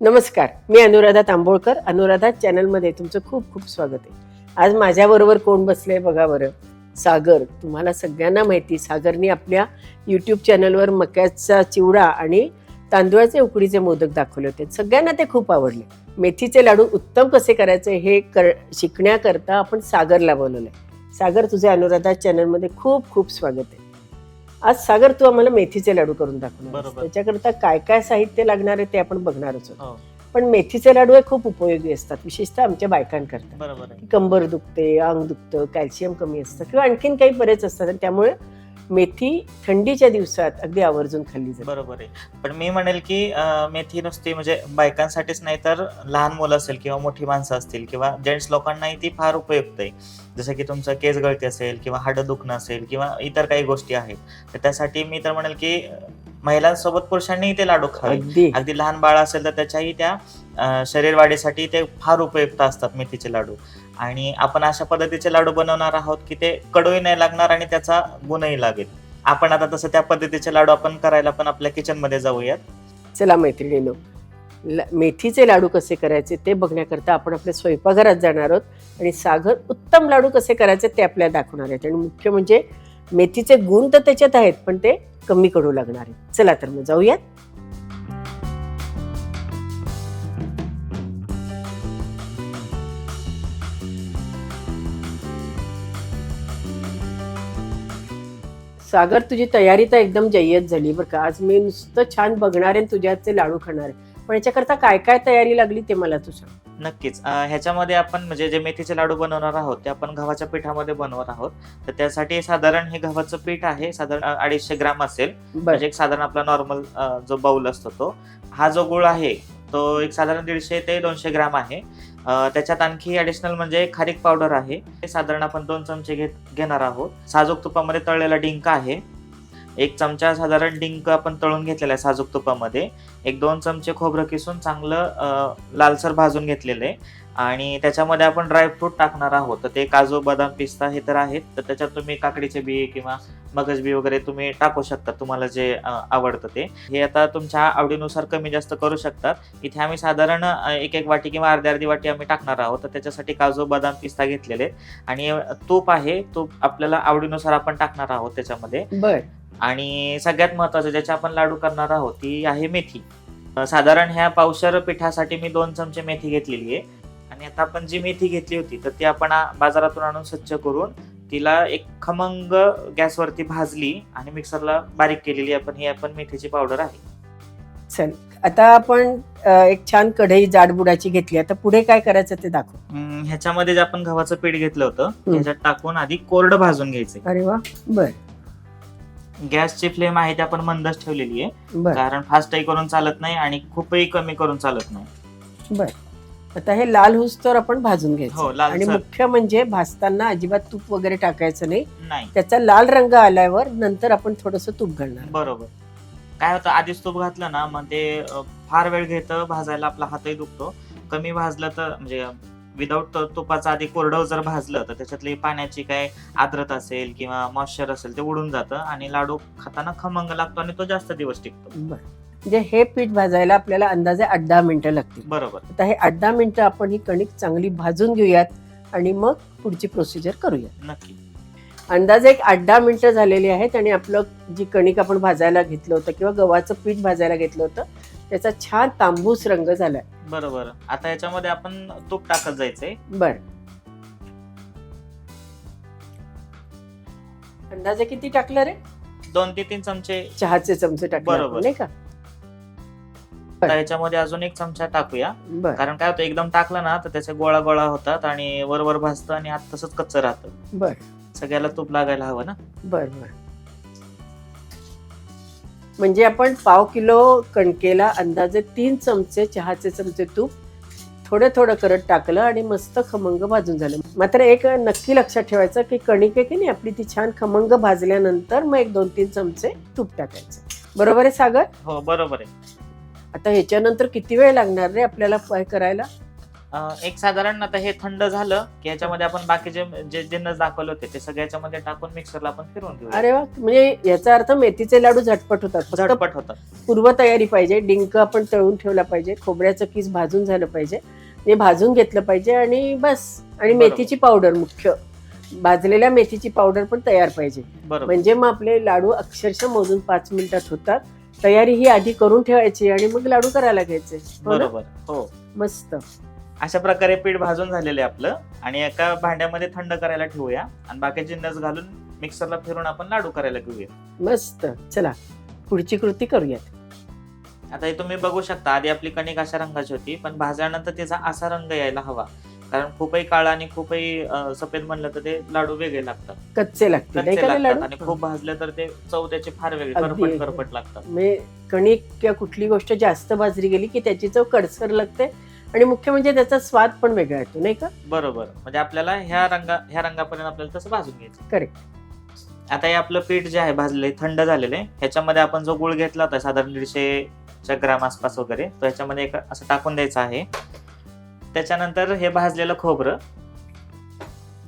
नमस्कार मी अनुराधा तांबोळकर. अनुराधा चॅनलमध्ये तुमचं खूप खूप स्वागत आहे. आज माझ्याबरोबर कोण बसले बघा बरं. सागर तुम्हाला सगळ्यांना माहिती सागरनी आपल्या यूट्यूब चॅनलवर मक्याचा चिवडा आणि तांदूळाचे उकडीचे मोदक दाखवले होते. सगळ्यांना ते खूप आवडले. मेथीचे लाडू उत्तम कसे करायचे हे कर शिकण्याकरता आपण सागरला बोलवलं आहे सागर तुझे अनुराधा चॅनलमध्ये खूप खूप स्वागत आहे. आज सागर तू आम्हाला मेथीचे लाडू करून दाखवणार. बरोबर. त्याच्याकरता काय काय साहित्य लागणार आहे ते आपण बघणारच आहोत हो पण मेथीचे लाडू हे खूप उपयोगी असतात विशेषतः आमच्या बायकांकरता बरोबर आहे की कंबर दुखते अंग दुखतं कॅल्शियम कमी असतं किंवा आणखीन काही बरेच असतात आणि त्यामुळे मेथी थंडीच्या दिवसात अगदी आवर्जून खाल्ली जाते. बरोबर आहे. पण मी म्हणेल की अं, मेथी नुसती म्हणजे बायकांसाठीच नाही तर लहान मुलं असेल किंवा मोठी माणसं असतील किंवा जेंट्स लोकांनाही ती फार उपयुक्त आहे. जसं की तुमचं केस गळती असेल किंवा हाडं दुखणं असेल किंवा इतर काही गोष्टी आहेत तर त्यासाठी मी तर म्हणेल की अं, महिलांसोबत पुरुषांनीही ते लाडू खावे. अगदी. अगदी लहान बाळ असेल तर त्याच्याही त्या अं, शरीर वाढीसाठी ते फार उपयुक्त असतात मेथीचे लाडू. आणि आपण अशा पद्धतीचे लाडू बनवणार आहोत की ते कडूही नाही लागणार आणि त्याचा गुणही लागेल. आपण आता तसं त्या पद्धतीचे लाडू आपण करायला पण आपल्या किचनमध्ये जाऊयात. चला मैत्रिणीनो ला मेथीचे लाडू कसे करायचे ते बघण्याकरता आपण आपल्या स्वयंपाकघरात जाणार आहोत आणि सागर उत्तम लाडू कसे करायचे ते आपल्याला दाखवणार आहेत. आणि मुख्य म्हणजे मेथीचे गुण तर त्याच्यात आहेत पण ते कमी कडू लागणार आहेत. चला तर मग जाऊयात. सागर तुझी तयारी तर एकदम जय्यत झाली बरं का. आज मी नुसतं छान बघणार आहे आणि तुझ्या हातचे लाडू खाणार आहे. पण याच्याकरता काय काय तयारी लागली ते मला तू सांग. नक्कीच. अं, ह्याच्यामध्ये आपण म्हणजे जे मेथीचे लाडू बनवणार आहोत ते आपण गव्हाच्या पिठामध्ये बनवत आहोत. तर त्यासाठी साधारण हे गव्हाचं पीठ आहे साधारण अं, अडीचशे ग्राम असेल. बरं. म्हणजे एक साधारण आपला नॉर्मल जो बाउल असतो तो. हा जो गुळ आहे तो एक साधारण दीडशे ते दोनशे ग्राम आहे. त्याच्यात आणखी ॲडिशनल म्हणजे खारीक पावडर आहे. ते साधारण आपण दोन चमचे घेत घेणार आहोत. साजूक तुपामध्ये तळलेला डिंक आहे. एक चमचा साधारण डिंक आपण तळून घेतलेला आहे साजूक तुपामध्ये. एक दोन चमचे खोबरं किसून चांगलं लालसर भाजून घेतलेलं. आहे आणि त्याच्यामध्ये आपण ड्रायफ्रूट टाकणार आहोत. तर ते काजू बदाम पिस्ता हे तर आहेत. तर त्याच्यात तुम्ही काकडीचे बिये किंवा मगज बी वगैरे तुम्ही टाकू शकता तुम्हाला जे आवडतं ते. हे आता तुमच्या आवडीनुसार कमी जास्त करू शकतात इथे आम्ही साधारण एक एक वाटी किंवा अर्धी अर्धी वाटी आम्ही टाकणार आहोत. तर त्याच्यासाठी काजू बदाम पिस्ता घेतलेले. आणि तूप आहे तूप आपल्याला आवडीनुसार आपण टाकणार आहोत त्याच्यामध्ये. आणि सगळ्यात महत्वाचं ज्याचे आपण लाडू करणार आहोत ती आहे मेथी. साधारण ह्या पावशर पिठासाठी मी दोन चमचे मेथी घेतलेली आहे. आणि आता आपण जी मेथी घेतली होती तर ती आपण बाजारातून आणून स्वच्छ करून तिला एक खमंग गॅसवरती भाजली आणि मिक्सरला बारीक केलेली आपण ही आपण मेथीची पावडर आहे. चल आता आपण एक छान कढई जाडबुडाची घेतली. आता पुढे काय करायचं ते दाखव. अं, ह्याच्यामध्ये जे आपण गव्हाचं पीठ घेतलं होतं ह्याच्यात टाकून आधी कोरडं भाजून घ्यायचे. अरे वा बर. गॅसची फ्लेम आहे ती आपण मंदच ठेवलेली आहे. बर. कारण फास्टही करून चालत नाही आणि खूपही कमी करून चालत नाही. बर. आता हे लाल होस तर आपण भाजून हो, घ्यायचं लालसर. आणि मुख्य म्हणजे भाजताना अजिबात तूप वगैरे टाकायचं नाही. नाही. त्याचा लाल रंग आल्यावर नंतर आपण थोडस तूप घालणार. बरोबर. काय होतं आधीच तूप घातलं ना मग ते अं, फार वेळ घेतं भाजायला आपला हातही दुखतो. कमी भाजलं तर म्हणजे विदाऊट तुपाचं आधी कोरडं जर भाजलं तर त्याच्यातली पाण्याची काय आर्द्रता असेल किंवा मॉइश्चर असेल ते उडून जातं आणि लाडू खाताना खमंग लागतो आणि तो जास्त दिवस टिकतो. बर. म्हणजे हे पीठ भाजायला आपल्याला अंदाजे आठ दहा मिनिटं लागतील. बरोबर. आता हे आठ दहा मिनिटं आपण ही कणिक चांगली भाजून घेऊयात आणि मग पुढची प्रोसिजर करूयात. नक्की. अंदाजे एक आठ दहा मिनिटं झालेली आहेत आणि आपलं जी कणिक आपण भाजायला घेतलं होतं किंवा गव्हाचं पीठ भाजायला घेतलं होतं त्याचा छान तांबूस रंग झालाय. बरोबर. आता याच्यामध्ये आपण तूप टाकत जायचंय. बर. अंदाजे किती टाकलं रे? दोन ते तीन चमचे. चहाचे चमचे टाकले बरोबर. आपण, नाही का? आता याच्यामध्ये अजून एक चमचा टाकूया. बर. कारण काय होतं एकदम टाकलं ना तर त्याचे गोळा गोळा होतात आणि वर वर भाजतं आणि आत तसंच कच्चं राहतं. बर. सगळ्याला तूप लागायला हवं ना? बर बर. म्हणजे आपण पाव किलो कणकेला अंदाजे तीन चमचे चहाचे चमचे तूप थोडं थोडं करत टाकलं आणि मस्त खमंग भाजून झालं. मात्र एक नक्की लक्षात ठेवायचं की कणिक आहे की नाही आपली ती छान खमंग भाजल्यानंतर मग एक दोन तीन चमचे तूप टाकायचं. बरोबर आहे सागर? हो बरोबर आहे. आता ह्याच्यानंतर किती वेळ लागणार रे आपल्याला फ्राय करायला? अं, एक साधारण आता हे थंड झालं की ह्याच्यामध्ये आपण बाकीचे जे जिन्नस दाखवले होते ते सगळ्या याच्यामध्ये टाकून मिक्सरला आपण फिरवून घेऊ अरे वा म्हणजे याचा अर्थ मेथीचे लाडू झटपट होतात. फक्त झटपट होतं पूर्व तयारी पाहिजे डिंक आपण तळून ठेवला पाहिजे खोबऱ्याचं किस भाजून झालं पाहिजे ते भाजून घेतलं पाहिजे आणि बस. आणि बरोबर. मेथीची पावडर मुख्य. भाजलेल्या मेथीची पावडर पण तयार पाहिजे. बरोबर. म्हणजे मग आपले लाडू अक्षरशः मोजून पाच मिनिटात होतात. तयारी ही आधी करून ठेवायची आणि मग लाडू करायला घ्यायचे. हो ना? बरोबर. हो. मस्त. अशा प्रकारे पीठ भाजून झालेलं आहे आपलं. आणि एका भांड्यामध्ये थंड करायला ठेवूया. आणि बाकी जिन्नस घालून मिक्सरला फिरून आपण लाडू करायला घेऊया. मस्त. चला पुढची कृती करूयात. आता हे तुम्ही बघू शकता आधी आपली कणिक अशा रंगाची होती पण भाजल्यानंतर त्याचा असा रंग यायला हवा. कारण खूपही काळा आणि खूपही अं, सफेद म्हणलं तर ते लाडू वेगळे लागतात. कच्चे लागतील नाही कच्चे का ते लागतात लाडू? आणि खूप भाजले तर ते चव त्याची फार वेगळी अगदी करपट. करपट लागतात. म्हणजे कणिक किंवा कुठली गोष्ट जास्त भाजली गेली की त्याची चव कडसर लागते आणि मुख्य म्हणजे त्याचा स्वाद पण वेगळा येतो नाही का? बरोबर. म्हणजे आपल्याला ह्या रंगा ह्या रंगापर्यंत आपल्याला तसं भाजून घ्यायचं. करेक्ट. आता हे आपलं पीठ जे आहे भाजले थंड झालेलं आहे ह्याच्यामध्ये आपण जो गुळ घेतला होता साधारण दीडशेच्या ग्राम आसपास वगैरे तो ह्याच्यामध्ये एक असं टाकून द्यायचं आहे. त्याच्यानंतर हे भाजलेलं खोबरं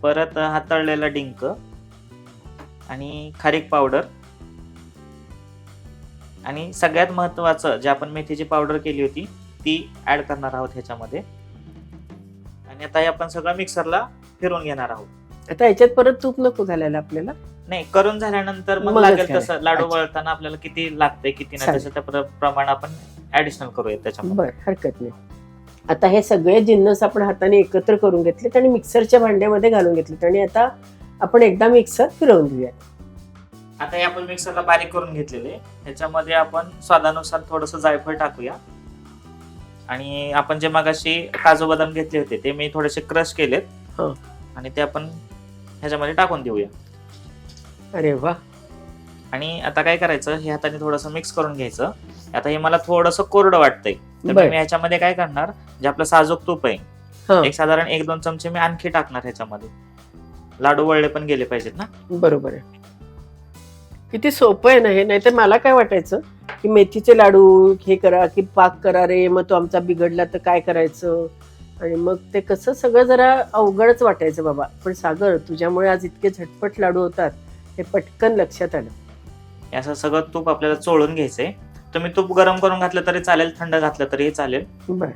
परत हा तळलेला डिंक आणि खारीक पावडर आणि सगळ्यात महत्वाचं जे आपण मेथीची पावडर केली होती ती ऍड करणार आहोत ह्याच्यामध्ये. आणि आता हे आपण सगळं मिक्सरला फिरवून घेणार आहोत. आता याच्यात परत तूप नको घालायला आपल्याला? नाही करून झाल्यानंतर मग लागेल. तसं. लाडू. वळताना आपल्याला किती लागतंय किती नाही त्या प्र- प्रमाण आपण ऍडिशनल करूया त्याच्यामध्ये. हरकत नाही. आता हे सगळे जिन्नस आपण हाताने एकत्र करून घेतलेत आणि मिक्सरच्या भांड्यामध्ये घालून घेतलेत. आणि आता आपण एकदा मिक्सर फिरवून घेऊया आता हे आपण मिक्सरला बारीक करून घेतलेले. ह्याच्यामध्ये आपण स्वादानुसार थोडस जायफळ टाकूया. आणि आपण जे मगाशी काजू बदाम घेतले होते ते मी थोडेसे क्रश केलेत. हो. आणि ते आपण ह्याच्यामध्ये टाकून देऊया. अरे वा. आणि आता काय करायचं? हे हाताने थोडंसं मिक्स करून घ्यायचं. आता हे मला थोडंसं कोरडं वाटतंय. तर बर. मी ह्याच्यामध्ये काय करणार जे आपलं साजूक तूप आहे हा. एक साधारण एक दोन चमचे मी आणखी टाकणार ह्याच्यामध्ये. लाडू वळले पण गेले पाहिजेत ना? बरोबर आहे. किती सोपं आहे ना हे नाहीतर मला काय वाटायचं की मेथीचे लाडू हे करा की पाक करा रे मग तो आमचा बिघडला तर काय करायचं? आणि मग ते कसं सगळं जरा अवघडच वाटायचं बाबा. पण सागर तुझ्यामुळे आज इतके झटपट लाडू होतात हे पटकन लक्षात आलं. हे असं सगळं तूप आपल्याला चोळून घ्यायचंय. तुम्ही तूप गरम करून घातलं तरी चालेल थंड घातलं तरीही चालेल. बर.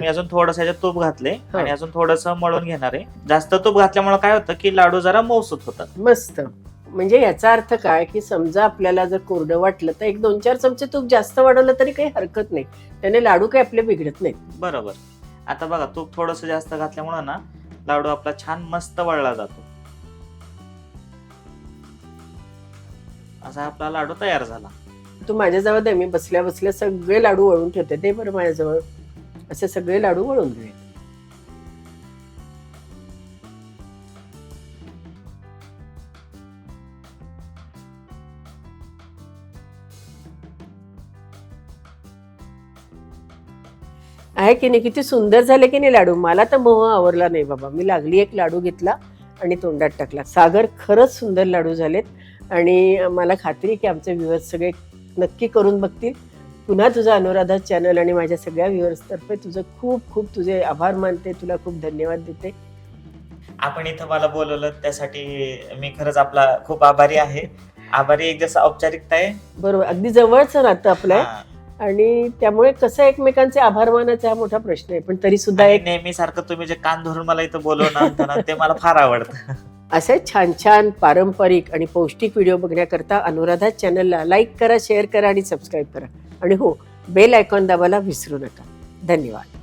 मी अजून थोडंसं ह्याच्यात तूप घातले हा. आणि अजून थोडंसं मळून घेणार आहे. जास्त तूप घातल्यामुळे काय होतं की लाडू जरा मौसूत होतात. मस्त. म्हणजे याचा अर्थ काय की समजा आपल्याला जर कोरडं वाटलं तर एक दोन चार चमचे तूप जास्त वाढवलं तरी काही हरकत नाही. त्याने लाडू काही आपले बिघडत नाहीत. बरोबर. आता बघा तूप थोडंसं जास्त घातल्यामुळे ना लाडू आपला छान मस्त वळला जातो. असा आपला लाडू तयार झाला. तू माझ्याजवळ दे मी बसल्या बसल्या सगळे लाडू वळून ठेवते. दे बरं माझ्याजवळ. असे सगळे लाडू वळून घेऊया आहे की नाही? किती सुंदर झाले की नाही लाडू? मला तर मोह आवरला नाही बाबा. मी लागली एक लाडू घेतला आणि तोंडात टाकला. सागर खरंच सुंदर लाडू झालेत. आणि मला खात्री की आमचे व्ह्युअर्स सगळे नक्की करून बघतील. पुन्हा तुझा अनुराधा चॅनल आणि माझ्या सगळ्या व्ह्युअर्सतर्फे तुझं खूप खूप तुझे आभार मानते. तुला खूप धन्यवाद देते. आपण इथं मला बोलवलं त्यासाठी मी खरंच आपला खूप आभारी आहे. आभारी एक जसं औपचारिकता आहे. बरोबर. अगदी जवळच राहतं आपलं. आणि त्यामुळे कसं एकमेकांचे आभार मानायचा हा मोठा प्रश्न आहे. पण तरी सुद्धा एक नेहमी सारखं तुम्ही जे कान धरून मला इथं बोलवणं आणताना ते मला फार आवडतं. असे छान छान पारंपरिक आणि पौष्टिक व्हिडिओ बघण्याकरता अनुराधा चॅनलला लाईक करा शेअर करा आणि सबस्क्राईब करा. आणि हो बेल आयकॉन दाबायला विसरू नका. धन्यवाद.